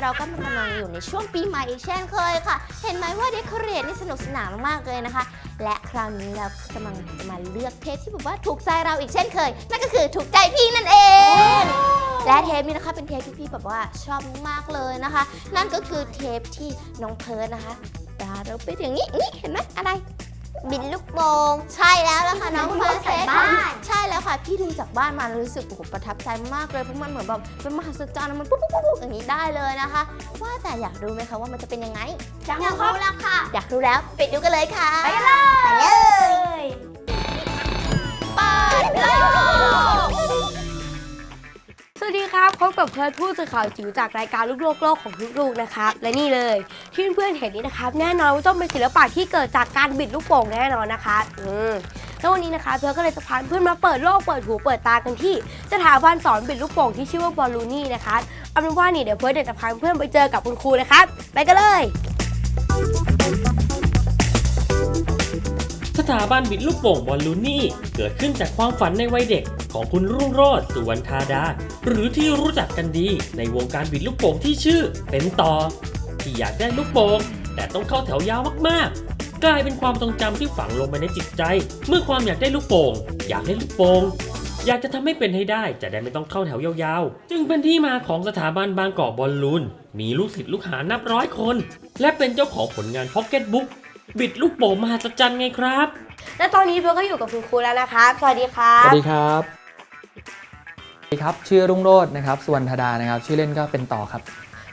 เราก็กำลังอยู่ในช่วงปีใหม่อีกเช่นเคยค่ะ เห็นไหมว่าเดคอเรทนี่สนุกสนานมากๆเลยนะคะ และคราวนี้เรากำลังจะมาเลือกเทปที่แบบว่าถูกใจเราอีกเช่นเคย นั่นก็คือถูกใจพี่นั่นเอง และเทปนี้นะคะเป็นเทปที่พี่แบบว่าชอบมากเลยนะคะ นั่นก็คือเทปที่น้องเพิร์ดนะคะดาเราไปอย่างนี้นี่เห็นไหมอะไร บินลูกโป่งใช่แล้วล่ะค่ะน้องเพิร์ดจากบ้านใช่แล้วค่ะ พี่ดูจากบ้านมารู้สึกโอ้โหประทับใจมากเลยเพราะมันเหมือนแบบเป็นมหัศจรรย์มันปุ๊บปุ๊บปุ๊บปุ๊บอย่างนี้ได้เลยนะคะ ว่าแต่อยากรู้ไหมคะว่ามันจะเป็นยังไงอยากรู้แล้วค่ะ อยากรู้แล้วไปดูกันเลยค่ะ ไปกันเลยไปเลยเปิดโลกส วัสดีครับพบกับเพิร์ดผู้สื่อข่าวจิ๋วจากรายการลูกโลกโลกของลูกๆนะครับ และนี่เลยที่เพื่อนเห็นนี้นะครับแน่นอนว่าต้องเป็นศิลปะที่เกิดจากการบิดลูกโป่งแน่นอนนะคะอืมแล้ววันนี้นะคะเพิร์ดก็เลยจะพาเพื่อนมาเปิดโลกเปิดหูเปิดตากันที่สถาบันสอนบิดลูกโป่งที่ชื่อว่าบอลลูนี่นะคะเอาเป็นว่านี่เดี๋ยวเพิร์ดเดี๋ยวจะพาเพื่อนไปเจอกับคุณครูนะครับไปกันเลย ถาบันบิดลูกโป่งบอลลูนี่ เกิดขึ้นจากความฝันในวัยเด็กของคุณรุ่งโรจน์สุวรรณธาดา หรือที่รู้จักกันดีในวงการบิดลูกโป่งที่ชื่อ เป็นต่อ ที่อยากได้ลูกโป่งแต่ต้องเข้าแถวยาวมากๆ กลายเป็นความทรงจำที่ฝังลงไปในจิตใจ เมื่อความอยากได้ลูกโป่งอยากได้ลูกโป่งอยากจะทำให้เป็นให้ได้จะได้ไม่ต้องเข้าแถวยาวๆ จึงเป็นที่มาของสถาบันบางกอกบอลลูน มีลูกศิษย์ลูกหานับร้อยคน และเป็นเจ้าของผลงานพ็อกเก็ตบุ๊ก บิดลูกโป่งมหัศจรรย์ไงครับ และตอนนี้เพิร์ดก็อยู่กับคุณครูแล้วนะครับสวัสดีครัสบ วัสดีครับสวัสดีครับ ชื่อรุ่งโรจน์นะครับ สุวรรณธดานะครับ ชื่อเล่นก็เป็นต่อครับ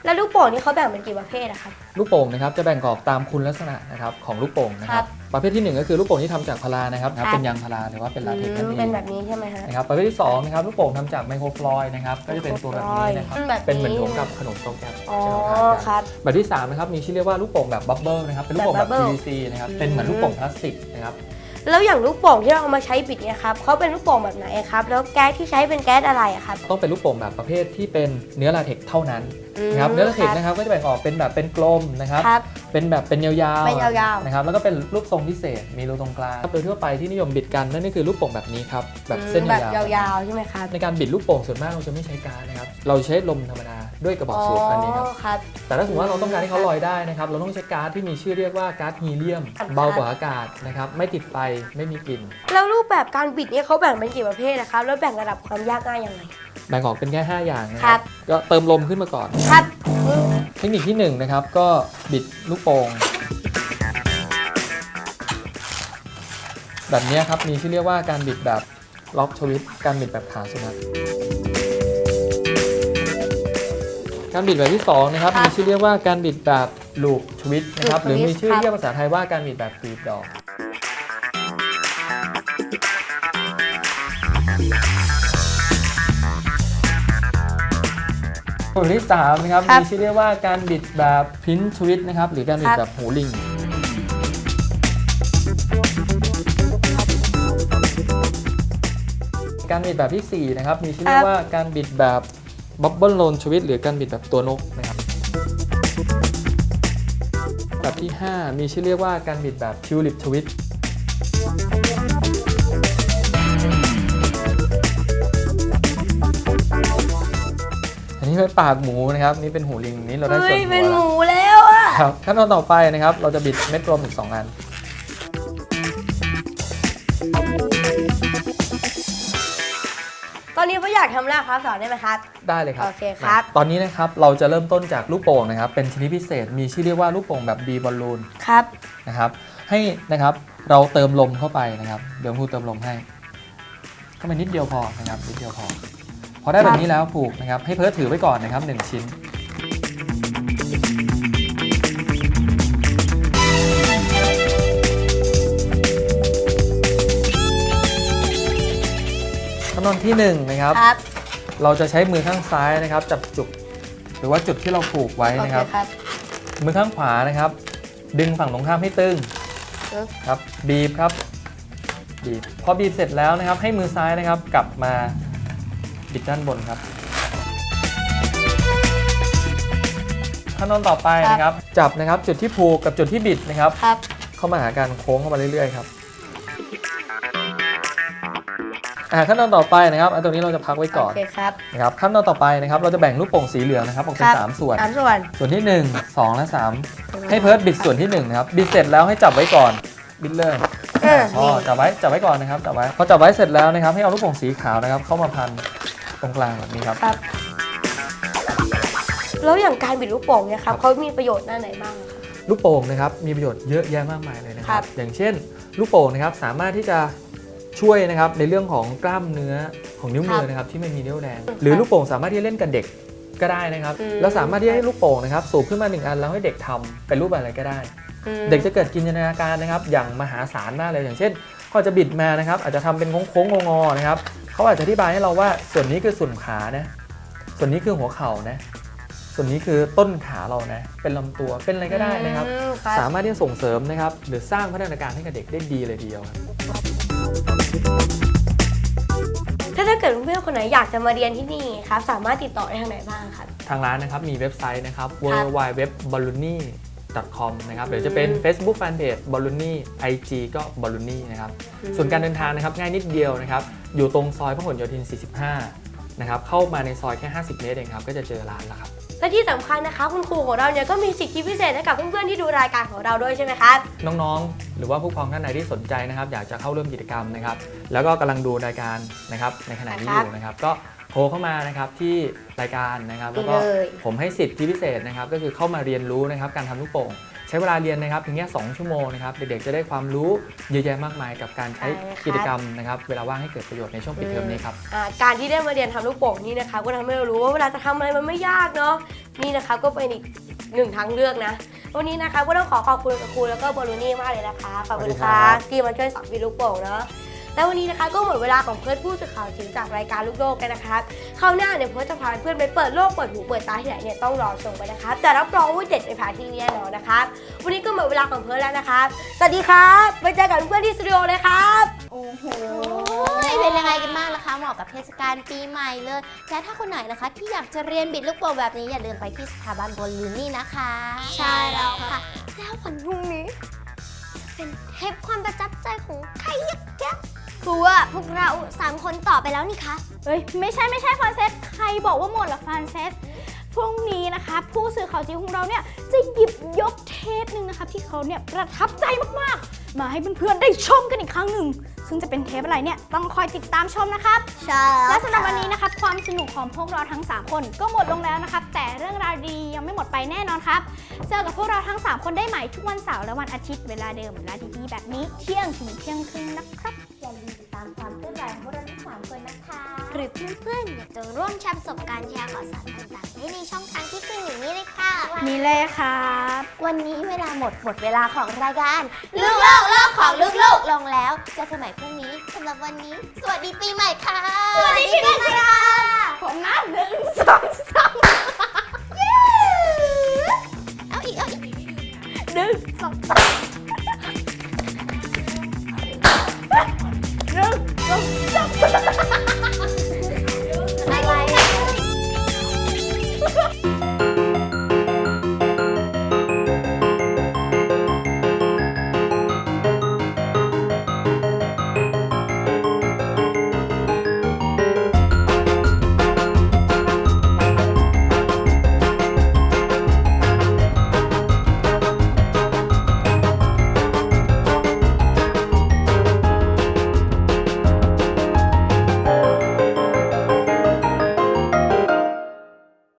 แล้วลูกโป่งนี่เขาแบ่งเป็นกี่ประเภทอะครับ ลูกโป่งนะครับจะแบ่งออกตามคุณลักษณะนะครับของลูกโป่งนะคครัรับบประเภทที่หนึ่งก็คือลูกโป่งที่ทำจากพลานะครับครับ เป็นยางพาราหรือว่าเป็นลาเท็กซ์นั่นอืมเอเป็นงแบบนี้ใช่ไหมฮะนะครับประเภทที่สองนะครับลูกโป่งทำจากไมโครฟลอยด์นะครับก็จะเป็นตัวแบบนี้นะครับแบบเป็นเหมือนถุงกับขนมโตแกรมอ๋อที่เราทานกัน ครับ แบบที่สามนะครับมีชื่อเรียกว่าลูกโป่งแบบบับเบิลนะครับเป็นลูกโป่งแบบ แบบ bubble PVC นะครับเป็นเหมือนลูกโป่งพลาสติกนะครับ แล้วอย่างลูกโป่งที่เราเอามาใช้บิดเนี่ยครับเขาเป็นลูกโป่งแบบไหนครับ แล้วแก๊สที่ใช้เป็นแก๊สอะไรอะครับต้องเป็นลูกโป่งแบบประเภทที่เป็นเนื้อลาเท็กซ์เท่านั้นอืมนะครับเนื้อลาเท็กครับซ์นะครับก็จะแบ่งออกเป็นแบบเป็นกลมนะครับครับ เป็นแบบเป็นยาวๆเป็นยาวๆนะครับแล้วก็เป็นรูปทรงพิเศษมีรูตรงกลางโดยทั่วไปที่นิยมบิดกันนั่นก็คือลูกโป่งแบบนี้ครับแบบเส้นแบบยาวยาวๆใช่ไหมครับๆในการบิดลูกโป่งส่วนมากเราจะไม่ใช้การดนะครับเราใช้ลมธรรมดา ด้วยกระบอกสูบอันนี้ครับ ครับ แต่ถ้าสมมติว่าเราต้องการให้เขาลอยได้นะครับ เราต้องใช้การ์ดที่มีชื่อเรียกว่าการ์ดฮีเลียม ครับ เบากว่าอากาศนะครับ ไม่ติดไฟ ไม่มีกลิ่น แล้วรูปแบบการบิดเนี่ยเขาแบ่งเป็นกี่ประเภทนะครับ แล้วแบ่งระดับความยากง่ายยังไง แบ่งออกเป็นแค่ 5 อย่างนะคครัรับ บ ก็เติมลมขึ้นมาก่อน ครับเทคนิคที่หนึ่งนะครับ ก็บิดลูกโป่งแบบนี้ครับ มีชื่อเรียกว่าการบิดแบบล็อกชวิต การบิดแบบขาสุนัข การบิดแบบที่สองนะครับครับมีชื่อเรียกว่าการบิดแบบลูปชวิตนะครับ loop หรือมี twist ชื่อครับเรียกภาษาไทยว่าการบิดแบบกรีบดอก ส่วนที่สามนะครับครับ มีชื่อเรียกว่าการบิดแบบพินชวิตนะครับหรือการบิดครับแบบหูลิง การบิดแบบที่4นะครับมีชื่อเรียกว่าการบิดแบบ บับเบิลโลนชวิตหรือการบิดแบบตัวนกนะครับแบบที่ 5 มีชื่อเรียกว่าการบิดแบบทิวลิปชวิตอันนี้เป็นปากหมูนะครับ นี่เป็นหูลิงนี่เราได้ส่เฮ้วนยหัวเป็นหแล้วมูแล้วอะครับขั้นตอนต่อไปนะครับ เราจะบิดเม็ดกลมอีก 2 อัน ตอนนี้เขาอยากทำแล้วครับสอนได้ไหมครับ ได้เลยครับโอเคครับตอนนี้นะครับเราจะเริ่มต้นจากลูกโป่งนะครับ เป็นชนิดพิเศษมีชื่อเรียกว่าลูกโป่งแบบบีบอลลูนครับ นะครับ ให้นะครับเราเติมลมเข้าไปนะครับ เดี๋ยวครูเติมลมให้เข้าไปนิดเดียวพอนะครับนิดเดียวพอ พอได้แบบนี้แล้วผูกนะครับ ให้เพิร์ทถือไว้ก่อนนะครับหนึ่งชิ้น นตอนที่หนึ่งนะครับ ครับ เราจะใช้มือข้างซ้ายนะครับ จับจุกหรือว่าจุดที่เราผูกไว้โอนะเคครับ ครับมือข้างขวานะครับ ดึงฝั่งตรงข้ามให้ตึงตึงครับ บีบครับ บีบพอบีบเสร็จแล้วนะครับ ให้มือซ้ายนะครับ กลับมาบิดด้านบนครับขั้นตอนต่อไปนะครับ จับนะครับ จุดที่ผูกกับจุดที่บิดนะครับ ครับ เข้ามาหากันโค้งเข้ามาเรื่อยๆครับ อ่าขั้นตอนต่อไปนะครับอันตรงนี้เราจะพักไว้ก่อนโอเคครับนะครับขั้นตอนต่อไปนะครับเราจะแบ่งลูกโป่งสีเหลืองนะครับออกเป็นครับสามส่วน สามส่วนส่วนที่ 1 2 และ 3 ให้เพิร์ดบิดส่วนที่1นะครับบิดเสร็จแล้วให้จับไว้ก่อนบิดเลยเอออ๋อจับไว้จับไว้ก่อนนะครับจับไว้พอจับไว้เสร็จแล้วนะครับให้เอาลูกโป่งสีขาวนะครับเข้ามาพันตรงกลางแบบนี้ครับ ครับ แล้วอย่างการบิดลูกโป่งเนี่ยครับเขามีประโยชน์ด้านไหนบ้างครับ ลูกโป่งนะครับมีประโยชน์เยอะแยะมากมายเลยนะคครัรับ บ อย่างเช่น ลูกโป่งนะครับสามารถที่จะ ช่วยนะครับในเรื่องของกล้ามเนื้อของนิ้วมือนะครับที่ไม่มีนิ้วแดงหรือลูกโป่งสามารถที่จะเล่นกับเด็กก็ได้นะครับอืมแล้วสามารถที่จะให้ลูกโป่งนะครับสูบขึ้นมาหนึ่งอันแล้วให้เด็กทำเป็นรูปอะไรก็ได้อืมเด็กจะเกิดจินตนาการนะครับอย่างมหาศาลมากเลยอย่างเช่นเขาจะบิดมานะครับอาจจะทำเป็นโค้งๆงอๆนะครับเขาอาจจะอธิบายให้เราว่าส่วนนี้คือส่วนขานะส่วนนี้คือหัวเข่านะส่วนนี้คือต้นขาเรานะ เป็นลำตัว เป็นอะไรก็ได้นะครับอืมครับ สามารถที่จะส่งเสริมนะครับ หรือสร้างพัฒนาการให้กับเด็กได้ดีเลยทีเดียวครับ ถ้าถ้าเกิดเพื่อนๆคนไหนอยากจะมาเรียนที่นี่ครับ สามารถติดต่อได้ทางไหนบ้างครับ ทางร้านนะครับมีเว็บไซต์นะครับ w ครับ w w b a l l o n y com นะครับหรือจะเป็น Facebook Fanpage b a l l o n y IG ก็ b a l l o n y นะครับส่วนการเดินทางนะครับง่ายนิดเดียวนะครับ อยู่ตรงซอยพหลโยธิน 45 นะครับเข้ามาในซอยแค่ 50 เมตรเองครับ ก็จะเจอร้านแล้วครับ และที่สำคัญนะคะ คุณครูของเราเนี่ยก็มีสิทธิพิเศษให้กับเพื่อนๆที่ดูรายการของเราด้วยใช่ไหมครับน้องๆ หรือว่าผู้ปกครองท่านใดที่สนใจนะครับ อยากจะเข้าร่วมกิจกรรมนะครับ แล้วก็กำลังดูรายการนะครับในขณะนี้อยู่นะครับก็ โทรเข้ามานะครับที่รายการนะครับ แล้วก็นี่เลยผมให้สิทธิพิเศษนะครับ ก็คือเข้ามาเรียนรู้นะครับการทำลูกโป่งใช้เวลาเรียนนะครับเพียงแค่2ชั่วโมงนะครับเด็กๆจะได้ความรู้เยอะแยะมากมายกับการใช้กิจกรรมนะครับเวลาว่างให้เกิดประโยชน์ในช่วงปิดเทอมนี้ครับอ่าการที่ได้มาเรียนทำลูกโป่งนี่นะคะก็ทำให้เรารู้ว่าเวลาจะทำอะไรมันไม่ยากเนาะนี่นะคะก็เป็นอีกหนึ่งทางเลือกนะวันนี้นะคะก็ต้องขอขอบคุณกับครูแล้วก็บอลลูนี่มากเลยนะคะขอบคุณสวัสดีครัค่ะบที่มาช่วยสอนวิลูกโป่งเนาะ แล้ววันนี้นะคะก็หมดเวลาของเพื่อนผู้สื่อข่าวจิ๋วจากรายการลูกโลกกันนะคะคราวหน้าเนี่ยเพื่อนจะพาเพื่อนไปเปิดโลกเปิดหูเปิดตาที่ไหนเนี่ยต้องรอชมกันนะคะแต่รับรองว่าเด็ดไปผ่านที่นี่แน่นอนนะคะวันนี้ก็หมดเวลาของเพื่อนแล้วนะคะสวัสดีครับไปเจอกันเพื่อนที่สตูดิโอเลยครับโอ้โหเป็นยังไงกันบ้างล่ะคะเหมาะกับเทศกาลปีใหม่เลยและถ้าคนไหนนะคะที่อยากจะเรียนบิดลูกโป่งแบบนี้อย่าลืมไปที่สถาบันบอลลูนี่นะคะ ใช่แล้วค่ะ แล้ววันพรุ่งนี้จะเป็นเทปความประทับใจของใครยักษ์ยักษ์ ครูว่าพวกเราสามคนตอบไปแล้วนี่คะเฮ้ยไม่ใช่ไม่ใช่ฟานเซสใครบอกว่าหมดละฟานเซส พรุ่งนี้นะคะ ผู้สื่อข่าวจีของเราเนี่ยจะหยิบยกเทปหนึ่งนะคะที่เขาเนี่ยประทับใจมากๆ มาให้เพื่อนๆได้ชมกันอีกครั้งหนึ่ง ซึ่งจะเป็นเทปอะไรเนี่ยต้องคอยติดตามชมนะครับ ใช่และสำหรับวันนี้นะครับความสนุกของพวกเราทั้ง 3 คนก็หมดลงแล้วนะครับ แต่เรื่องราวดียังไม่หมดไปแน่นอนครับ เจอกับพวกเราทั้ง 3 คนได้ใหม่ทุกวันเสาร์และวันอาทิตย์เวลาเดิมเวลาดีๆแบบนี้เที่ยงถึงเที่ยงครึ่งนะครับอย่าลืมติดตามความเคลื่อนไหวของพวกเราทั้งสามคนนะคะห รือเพื่อนๆอยากจะร่วมแชร์ประสบการณ์แชร์ข่าวสารต่างๆได้ในช่องทางที่ขึ้นอยู่นี้เลยค่ะ นี่เลยครับ วันนี้เวลาหมดหมดเวลาของรายการลูกโลกโลกของลูกโลกลงแล้วเจอกันใหม่พรุ่งนี้สำหรับวันนี้ สวัสดีปีใหม่ค่ะสวัสดีปีใหม่ค่ะผมนะหนึ่งสองสามเอาอีกเอาอีกหนึ่งสองสาม